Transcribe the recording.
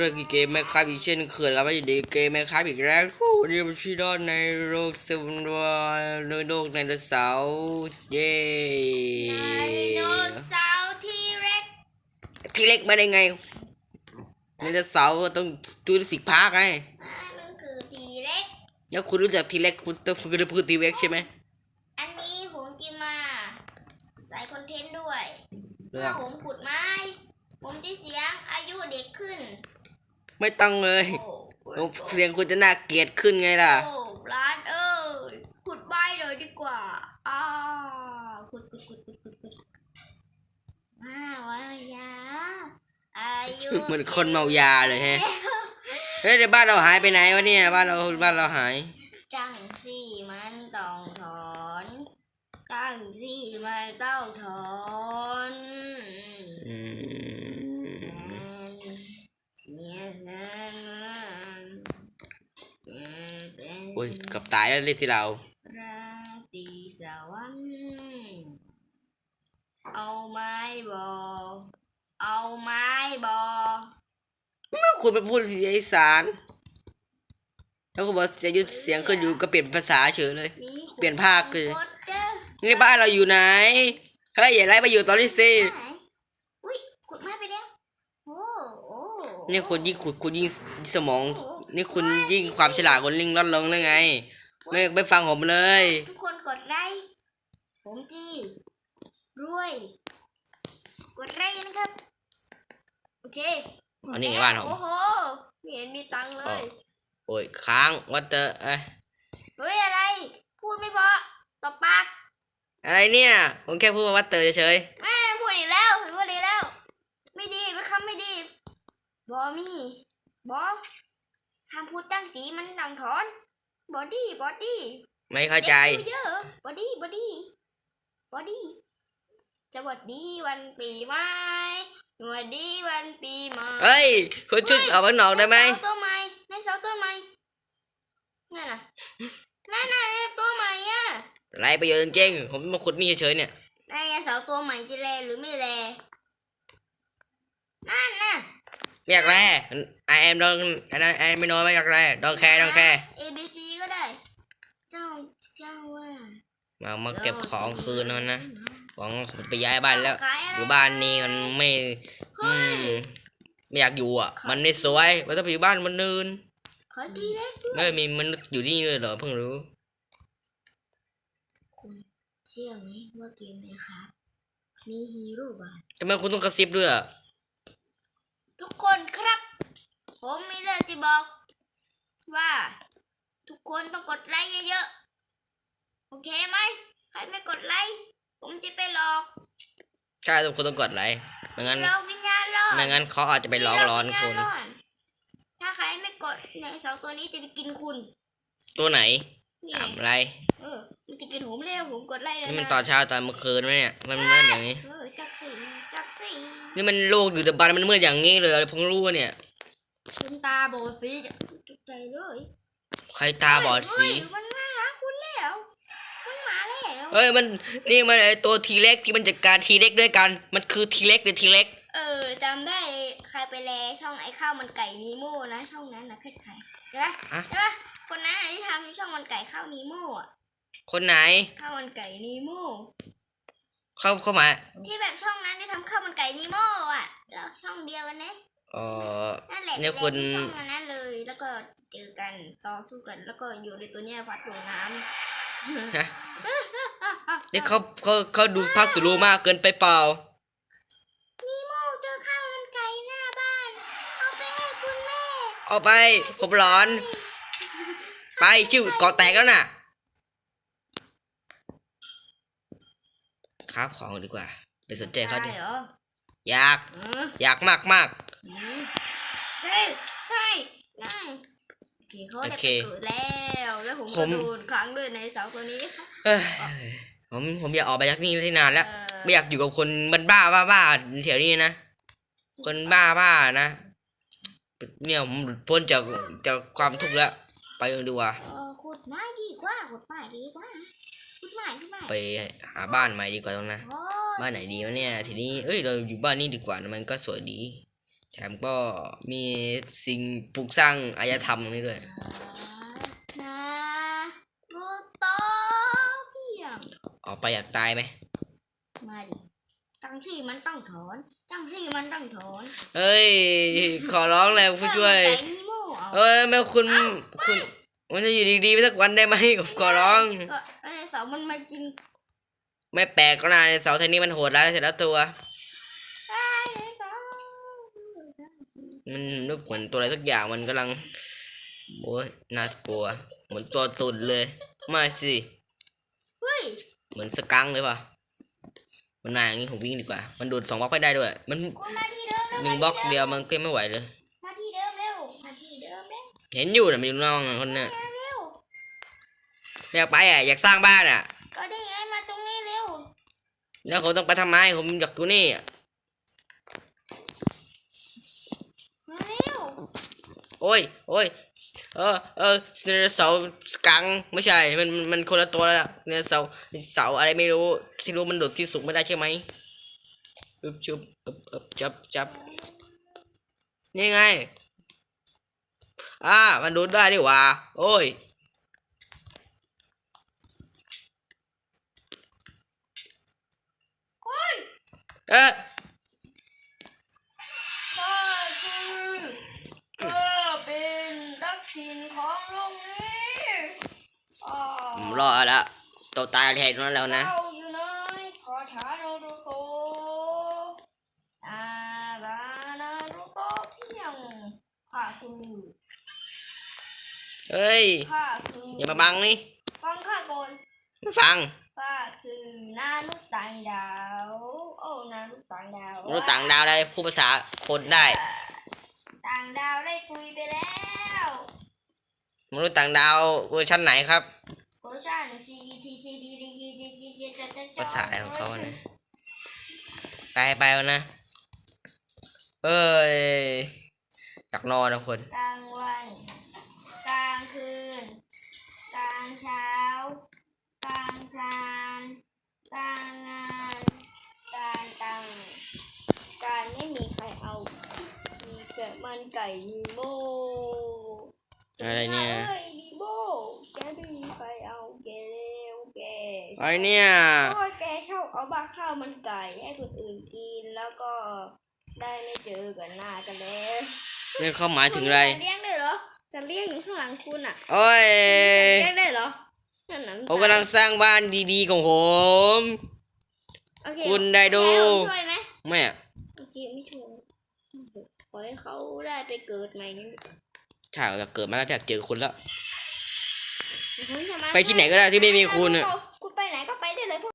เรื่องเกมแมคคาอีกเช่นเคยแล้วไม่ดีเกมแมคคาอีกแล้ววันนี้มันชื่อดอนในโลกเซเว่นวันในโลกไดโนเสาร์เย้ไดโนเสาร์ที่เล็กทีเล็กมาได้ไงไดโนเสาร์ก็ต้องจูราสสิกพาร์กไงนั่นมันคือทีเล็กแล้วคุณรู้จักทีเล็กคุณต้องคุณจะพูดทีเล็กใช่ไหมอันนี้ผมจะมาใส่คอนเทนต์ด้วยพ่อถ้าผมขุดไม้ ผมจะเสียงอายุเด็กขึ้น ไม่ต้องเลยโอ้เสียงคุณจะน่าเกลียดขึ้นไงล่ะ โอ้ร้านเอ้ยขุดใบเลยดีกว่าอ้าวขุดขุดขุดขุดขุดขุดมาวายาอายุเหมือนคนเมายาเลยฮะเฮ้ยเดี๋ยวบ้านเราหายไปไหนวะเนี่ยบ้านเราบ้านเราหายจังสี่มันต้องถอนจังสี่มันต้องถอน อืม แสนเสียแสนเกิดเป็น โอ้ยเกับตายแล้วเลยสิเราราตรีสวรรค์เอาไม้บอเอาไม้บอคุณไปพูดเสียงอีสาน แล้วคุณบอกจะยุดเสียงขึ้นอยู่ก็เปลี่ยนภาษาเฉยเลย มีเปลี่ยนภาคเลย กดเด้อนี่บ้านเราอยู่ไหน เฮ้ยอย่าไล่ไปอยู่ตอนนี้สิไหนอุ้ยขุดไม้ไปแล้วโอ้โอ้ นี่คุณยิ่งขุดคุณยิ่งสมองนี่คุณยิ่งความฉลาดคุณยิ่งลดลงเลยไง ไม่ไม่ฟังผมเลย ทุกคนกดไลค์ผมจีรวย กดไลค์นะครับ โอเคอันนี้ไงบ้านผมโอ้โหไม่เห็นมีตังค์เลอ๋อโอ้ยค้างวัดเตอร์เอ้ยเฮ้ยอะไร พูดไม่เพอตบปากอะไรเนี่ย ผมแค่พูดว่าวัดเตอร์เฉยแม่พูดอีกแล้วพูดอีกแล้ว ไม่ดีเป็นคำไม่ดี บอมี่บอห้ามพูดตั้งสีมันดังถอนบอดี้บอดี้ๆไม่เข้าใจด็กอยู่เยอะบอดี้บอดี้บอดี้สวัสดีวันปีใหม่สวัสดีวันปีใหม่เฮ้ยคุณช่วยออกมาหนอกได้ไหมในเสาตัวใหม่ในเสาตัวใหม่นั่นน่ะนั่นน่ะในตัวใหม่อะไรประโยชน์จริงๆผมมาขุดมีเฉยๆเนี่ยในเสาตัวใหม่จะแลหรือไม่แลนั่นน่ะ ไม่อยากแร่ไอแอมดองอันนั้นไอไม่น้อยไม่อยากแร่ดองแคร์ดองแคร์ A B C ก็ได้ เจ้าเจ้าว่ามามาเก็บของคืนนั่นนะของไปย้ายบ้านแล้วขายอะไรอยู่บ้านนี้มันไม่อืมไม่อยากอยู่อะ มันไม่สวยมันต้องไปอยู่บ้านมันเนินขายทีเล็กด้วยไม่มีมนุษย์อยู่นี่เลยเหรอเพิ่งรู้ คุณเชื่อไหมว่าเกมไหมครับ มีฮีโร่บายทำไมคุณต้องกระซิบด้วยอะ ทุกคนครับ ผมมีเรื่องจะบอก ว่า ทุกคนต้องกดไลค์เยอะๆ โอเคไหมใครไม่กดไลค์ผมจะไปหลอกใช่ทุกคนต้องกดไลค์ไม่งั้นหลอกวิญญาณรอดไม่งั้นเขาอาจจะไปร้องร้อนหลกคุวิญณญาณรอดถ้าใครไม่กดในยเสาตัวนี้จะไปกินคุณ ตัวไหน นี่ถามอะไรเออมันจะกินผมเร็วผมกดไลค์แล้วนี่มันนะตอนเช้าตอนเมื่อคืนไหมเนี่ยมันมืดอย่างนี้ เออจักสีจักสีนี่มันโลกอยู่ดับบันมันมืดอย่างนี้เลยเพิ่งรู้ว่าเนี่ย คุณตาบอดสีจุกใจเลยใครตาบอดสี เฮ้ยมันมาหาคุณแล้ว มันมาแล้วเอ้ยมันนี่มันไอตัวทีเล็กที่มันจัดการทีเล็กด้วยกัน มันคือทีเล็กหรือทีเล็ก เออจำได้ใครไปแลช่องไอ้ข้าวมันไก่นีโม่นะ ช่องนั้นนะใครใครใช่ปะอะใช่ปะคนนั้นที่ทำ ช่องมันไก่ข้าวนีโม่อะคนไหนข้าวมันไก่นีโม่เข้าเข้ามา ที่แบบช่องนั้นที่ทำข้าวมันไก่นีโม่อะแล้วช่องเดียวกันนะเอ๋อนั่นแหละเนี่ยไปคุณเล่ที่ช่องอันนั้นเลย แล้วก็เจอกันต่อสู้กัน แล้วก็อยู่ในตัวเนี้ยฟัดลงน้ำฮะนี่เขาเขาเขาดูภาคสุรูมากเกินไปเปล่านีโม่เจอข้าวมันไก่หน้าบ้าน เอาไปให้คุณแม่ เอาไปผมร้อน ไปชื่อเกาะแตกแล้วน่ะ ครับของดีกว่า ไปสนใจเขาดิได้เหรออยากเอออยากมากมากใช่ใช่ได้โอเคเขาได้โอไปเคเกิดแล้วแล้วผมผก็ม โดนขังด้วยในเสาตัวนี้เอ้ยผมผมอยากออกไปจากนี่ที่นานแล้ว เออไม่อยากอยู่กับคนบ้าบ้าบ้าบ้าๆแถวนี้นะ คนบ้าบ้าๆนะ เนี่ยผมหลุดพ้นจากจากความทุกข์แล้ว ไปกันดีกว่าเออขุดไม้ดีกว่าขุดไม้ดีกว่าขุดไม้ขุดไม้ไปหาบ้านใหม่ดีกว่าตรงนะโอ้ยบ้านไหนดีวะเนี่ยทีนี้เอ้ยเราอยู่บ้านนี้ดีกว่านะมันก็สวยดีแถแถมก็มีสิ่งปลูกสร้างอารยธรรมตรงนี้ด้วยนะรูโตเพียงออกไปอยากตายไหมมาดิจังที่มันต้องถอนจังที่มันต้องถอนเฮ้ยขอร้องแล้วผู้ช่วย เออมันไก่นีโม่เอาเอ้ยแม่คุณคุณ มันจะอยู่ดีๆไปสักวันได้ไหมผมขอร้องเออไอ้เสามันมากินไม่แปลกก็นะเสาร์ไทยนี้มันโหดร้ายเสร็จแล้วตัว ไอ้เสามันนึกเหมือนตัวอะไรสักอย่างมันกำลังโอ้ยน่ากลัว เหมือนตัวตุ่นเลย ไม่สิ เฮ้ยเหมือนสกังค์เลยป่ะ มันนายอย่างนี้ผมวิ่งดีกว่า มันดูดสองบล็อกไปได้ด้วย มันกูมาที่เดิมแล้วหนึ่งบล็อกเดียวมันก็ไม่ไหวเลย มาที่เดิมเร็วมาที่เดิม เร็วเห็นอยู่นะมันอยู่น้องอะคนเนี้ยมาเร็วไม่อยากไปอะอยากสร้างบ้านอะ ก็ได้ไงมาตรงนี้เร็ว แล้วผมต้องไปทำไมผมอยากอยู่นี่อะมาเร็วโอ้ยโอ้ยเออเออไดโนเสาร์สกังค์ไม่ใช่มันมันมันคนละตัวแล้วไดโนเสาร์เสาร์อะไรไม่รู้ที่รู้มันโดดที่สูงไม่ได้ใช่ไหมอึบชุบอึบอึบจับจับนี่ไง อ่ามันโดดได้ดีหว่าโอ้ยเอ๊ะข้าคือข้าเป็นนักถิ่นของโรงนี้อ่าผมรอแล้วตัวตายแทนนั้นแล้วนะเจ้าอยู่ไหนขอช้าโนรุโตอาลานารุโตเพียงข้าคือ เฮ้ย ข้าคืออย่ามาบังนี่ฟังข้าก่อนไม่ฟังข้าคือนานุษย์ต่างดาว โอ้นานุษย์ต่างดาวมนุษย์ต่างดาวได้พูดภาษาคนได้ ต่างดาวได้คุยไปแล้วมนุษย์ต่างดาวเวอร์ชันไหนครับ โคชัน C V T T B D E G G G จะจะภาษาอะไรของเขาเนี่ยไปไปแล้วนะ เอ้ยอยากนอนนะคนกลางวันกลางคืนกลางเช้ากลางคาน กางงานการตังการไม่มีใครเอามีแต่มันไก่นีโมอะไรเนี่ยเฮ้ยนีโมแกไม่มีใครเอาแกแล้วแกไอเนี่ยโอ้ยแกชอบเอาบ้าข้าวมันไก่ให้คนอื่นกินแล้วก็ได้ไม่เจอกันหน้ากันแล้วนี่เขาหมายถึงอะไรจะเลี้ยงได้เหรอจะเลี้ยงอยู่ข้างหลังคุณอะโอ้ยจะเลี้ยงได้เหรอ นั่นน่ะผมกำลังสร้างบ้านดีๆของผม โอเคคุณได้ดูแกผมช่วยไหมไม่อะโอเคไม่ช่วยขอให้เขาได้ไปเกิดใหม่กันใช่อยากเกิดมาแล้วอยากเจอคุณแล้ว ผมจะมาไปที่ไหนก็ได้ที่ไม่มีคุณอะนารูโต